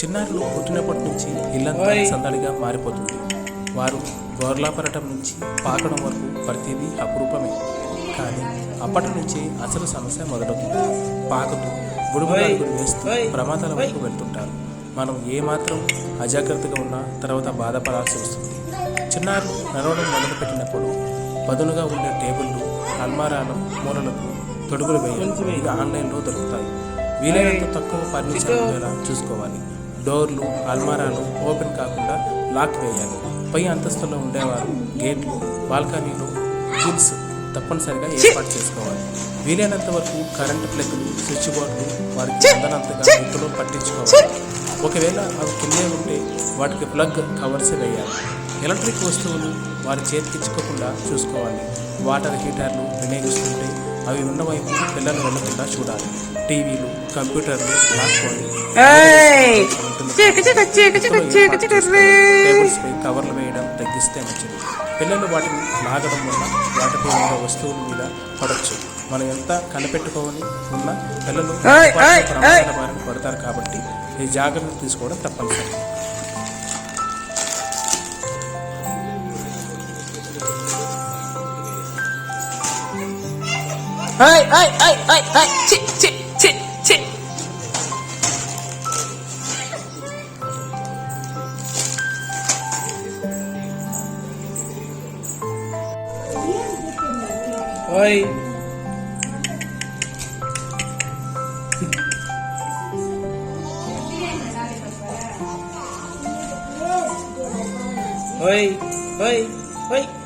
చిన్నారులు పుట్టినప్పటి నుంచి ఇల్లంతా సందడిగా మారిపోతుంది. వారు గోర్లాపరటం నుంచి పాకడం వరకు ప్రతిదీ అపురూపమే. కానీ అప్పటి నుంచి అసలు సమస్య మొదలవుతుంది. పాకుతూ బుడుబుడు వేస్తూ ప్రమాదాల వైపు వెళ్తుంటారు. మనం ఏమాత్రం అజాగ్రత్తగా ఉన్నా తర్వాత బాధపడాల్సి వస్తుంది. చిన్నారులు నడవడం మొదలుపెట్టినప్పుడు పదునుగా ఉండే టేబుళ్ళు అల్మారాలు మూలలకు తొడుగులు వేయాలి. ఇవి ఆన్లైన్లో దొరుకుతాయి. వీలైనంత తక్కువ ఫర్నిచర్ ఉండేలా చూసుకోవాలి. డోర్లు అల్మారాలు ఓపెన్ కాకుండా లాక్ వేయాలి. పై అంతస్తులో ఉండేవారు గేట్లు బాల్కనీలు కిల్స్ తప్పనిసరిగా ఏర్పాటు చేసుకోవాలి. వీలైనంత వరకు కరెంటు ప్లగ్లు స్విచ్ బోర్డులు వారికి అందనంతగా ఇంట్లో పట్టించుకోవాలి. ఒకవేళ అవి కిందే ఉంటే వాటికి ప్లగ్ కవర్స్ వేయాలి. ఎలక్ట్రిక్ వస్తువులు వారి చేతికి చిక్కకుండా చూసుకోవాలి. వాటర్ హీటర్లు వినియోగిస్తుంటే అవి ఉన్న వైపు పిల్లలు వెళ్ళకుండా చూడాలి. టీవీలు కంప్యూటర్లు కవర్లు వేయడం తగ్గిస్తే మంచిది. పిల్లలు వాటిని లాగడం వల్ల వాటిపై ఉన్న వస్తువుల మీద పడవచ్చు మనం ఎంత కనిపెట్టుకోని ఉన్నా పిల్లలు పడతారు కాబట్టి ఈ జాగ్రత్తలు తీసుకోవడం తప్పనిసరి. Ay, ay, ay, ay, ay. Chit, chit, chit, chit. Hoy. Hoy, hoy, hoy.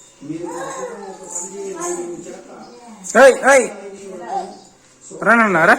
రానన్నారా